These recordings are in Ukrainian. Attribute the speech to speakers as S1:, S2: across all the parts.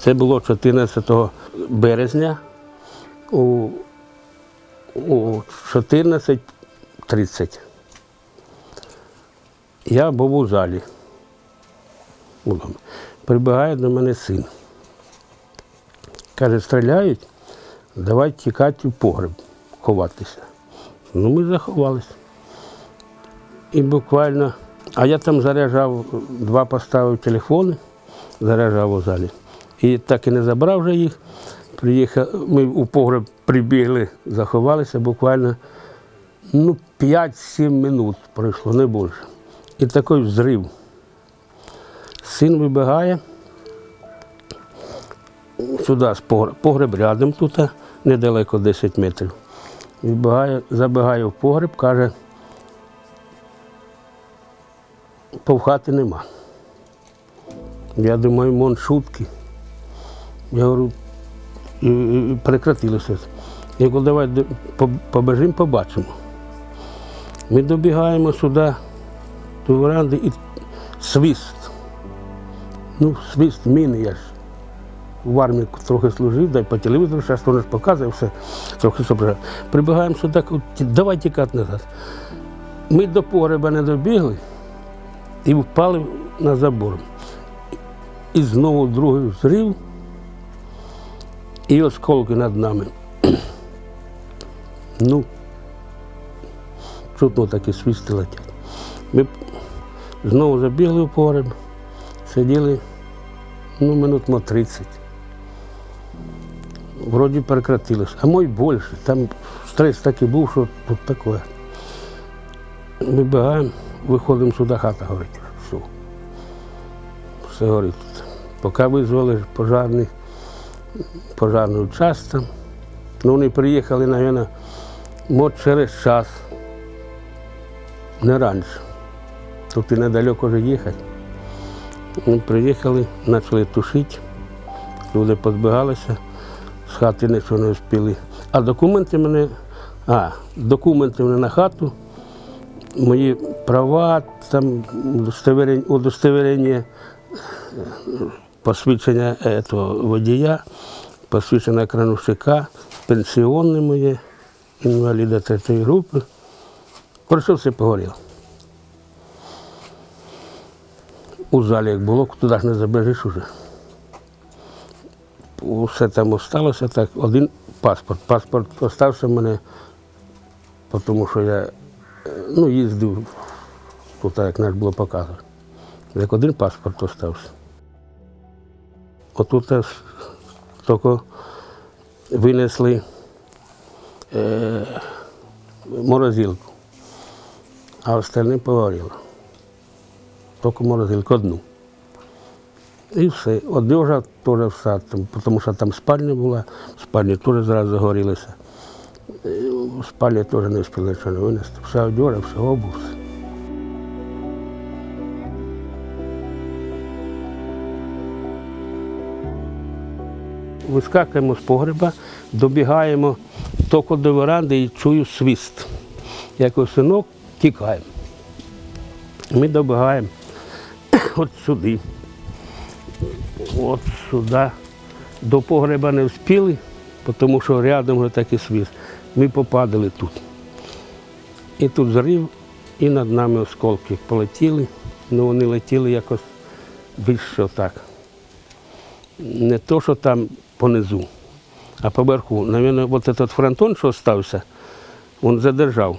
S1: Це було 14 березня у, у 14.30. Я був у залі. Прибігає до мене син. Каже, стріляють, давай тікати в погреб, ховатися. Ну, ми заховалися. І буквально, а я там заряджав, два поставив телефони, заряджав у залі. І так і не забрав вже їх. Приїхав, ми у погреб прибігли, заховалися буквально ну, 5-7 минут пройшло, не більше. І такий взрив. Син вибігає сюди з погреб, погреб рядом тут, недалеко 10 метрів. Вибігає, забігає в погреб, каже, повхати нема. Я думаю, мон шутки. Я говорю, і прекратилося. Я говорю, давай побежимо, побачимо. Ми добігаємо сюди, до веранди і свист. Ну, свист міни, я ж в армії трохи служив, дай по телевізору, зараз воно ж показує все, трохи зображає. Прибігаємо сюди, давай тікати назад. Ми до погреба не добігли і впали на забор. І знову другий взрив, і осколки над нами. Ну, чутно такі свисти летять. Ми знову забігли в погреб, сиділи ну, минут на 30. Вроді прекратилось. А мой більше. Там стрес такий був, що тут таке. Вибігаємо, виходимо сюди, хата горить. Все. Все горить. Поки визвали пожарний, пожарний участок. Ну, вони приїхали, мабуть, може, через час. Не раніше. Тут і недалеко вже їхати. Ми приїхали, почали тушити. Люди позбігалися, з хати нічого не встигли. А документи мене, а, документи мене на хату, мої права, там удостоверення, посвідчення этого водія, посвідчення крановщика, пенсіонне моє, інваліда третьої групи. Хорошо все погоріло. У залі як було, туди ж не забежиш уже. Усе там осталося так. Один паспорт. Паспорт остався в мене, тому що я е, ну, їздив тут, як наш було показано. Як один паспорт остався. Отут тільки винесли е, морозилку, а остальне погоріло. Тільки морозилку одну. І все. Одежа теж все, тому що там спальня була, в спальні теж зразу загорілися. І В теж не встигли нічого не винести. Вся одежа, все обув. Вискакуємо з погреба, добігаємо тільки до веранди і чую свист. Як синок, тікаємо. Ми добігаємо от сюди. От сюди. До погреба не встигли, тому що рядом вже такий свист. Ми попадали тут. І тут зрив, і над нами осколки полетіли. Ну вони летіли якось більше так. Не то, що там понизу, а поверху. Навіть, от этот фронтон, що стався, він задержав.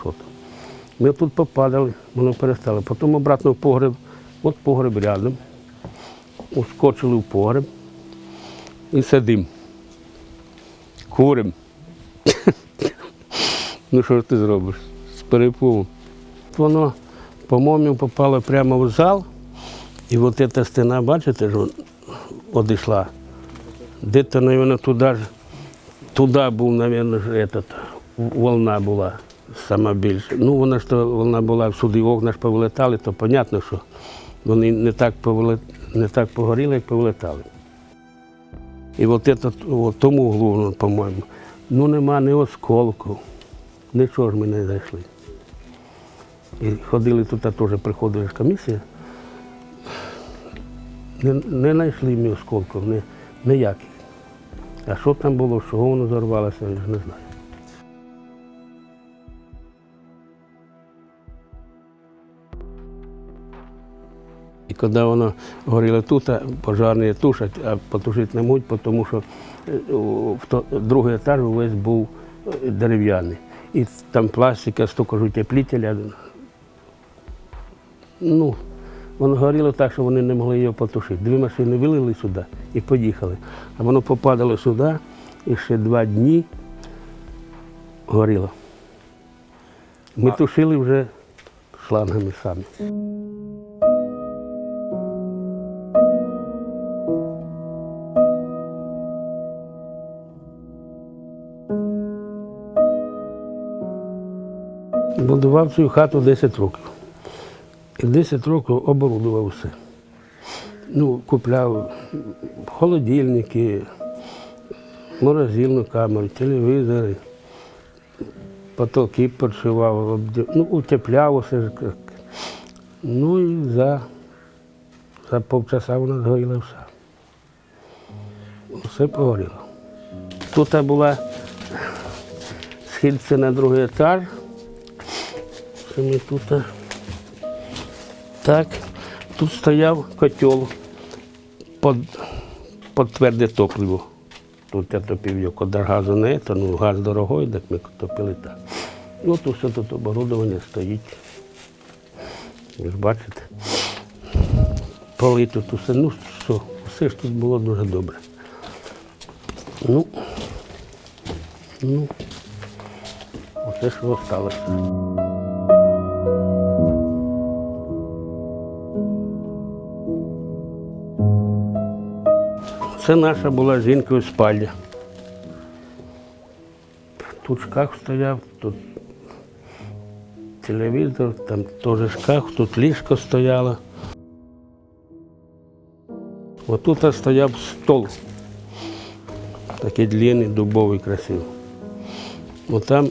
S1: Що там. Ми тут попадали, воно перестало. Потім обратно в погреб, от погреб рядом. Ускочили в погреб і сидим. Курим. ну що ж ти зробиш? З перепугу. Воно, по-моєму, попало прямо в зал, і от ця стіна, бачите, ж, одійшла. Де-то, мабуть, туди ж, туди був, мабуть, ж этот, волна була сама більша. Ну, вона ж то волна була, всюди окна ж повилетали, то зрозуміло, що вони не так, повилет, не так погоріли, як повилетали. І от этот, от тому ну, по-моєму, ну нема ні осколку, нічого ж ми не знайшли. І ходили тут, теж приходила комісія. Не, не знайшли ми осколків, ні, ніяких. А що там було, чого воно зорвалося, я ж не знаю. І коли воно горіло тут, а пожарні тушать, а потушити не можуть, тому що е, в другий етаж увесь був е, дерев'яний. І там пластика, стільки ж утеплителя. Ну, воно горіло так, що вони не могли його потушити. Дві машини вилили сюди і поїхали. А воно попадало сюди і ще два дні горіло. Ми тушили вже шлангами самі. Будував цю хату 10 років. І 10 років оборудував все. Ну, купляв холодильники, морозильну камеру, телевізори, потолки підшивав, ну, утепляв усе. Ну і за, за півчаса вона згоріла все. Все погоріло. Тут була схильця на другий етаж. Це ми тут. Так, тут стояв котел під, тверде топливо. Тут я топив його, коли газу не, то ну газ дорогой, так ми топили так. І от усе тут оборудовання стоїть. Ви ж бачите. Поли тут усе, ну що, все ж тут було дуже добре. Ну, ну, оце що залишилося. Це наша була жінкою спальня. Тут шкаф стояв, тут телевізор, там теж шкаф, тут ліжко стояло. Отут стояв стол. Такий длинний, дубовий, красивий. От там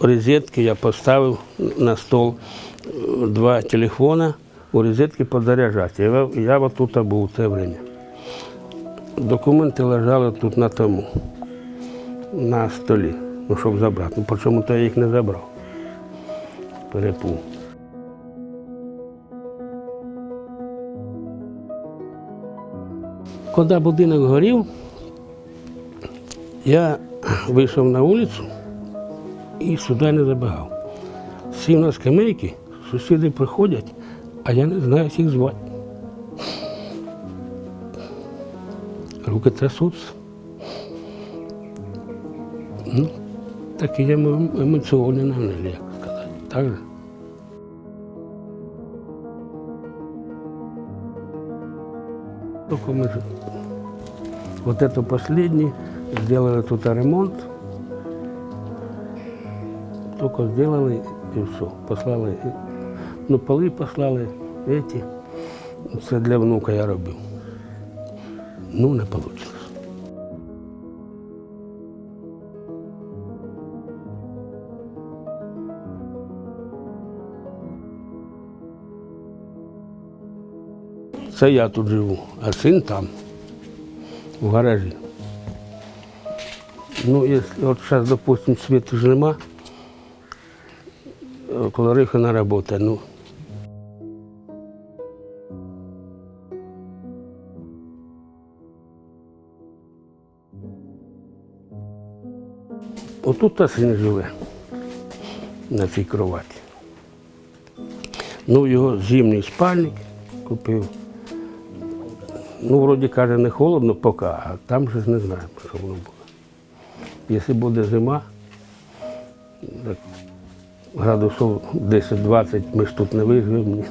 S1: розетки я поставив на стол два телефона, у розетки подзаряджати. Я, я от тут був це время. Документи лежали тут на тому, на столі, ну, щоб забрати. Ну, причому то я їх не забрав. Перепув. Коли будинок горів, я вийшов на вулицю і сюди не забігав. Сів на скамейки, сусіди приходять, а я не знаю, як їх звати. Руки трясуться. Ну, такі я емо- емоційні, наверное, як сказати. Так же? Только мы же вот это последний, сделали тут ремонт. Только сделали и все. Послали, ну, поли послали, эти. Це для внука я робив. Ну, не вийшло. Це я тут живу, а син там, в гаражі. Ну, якщо от зараз, допустим, світу ж нема, е, Колорихина робота, ну. Отут та син живе на цій кроваті. Ну, його зимній спальник купив. Ну, вроді каже, не холодно поки, а там же ж не знаємо, що воно буде. Якщо буде зима, так градусів 10-20 ми ж тут не виживемо.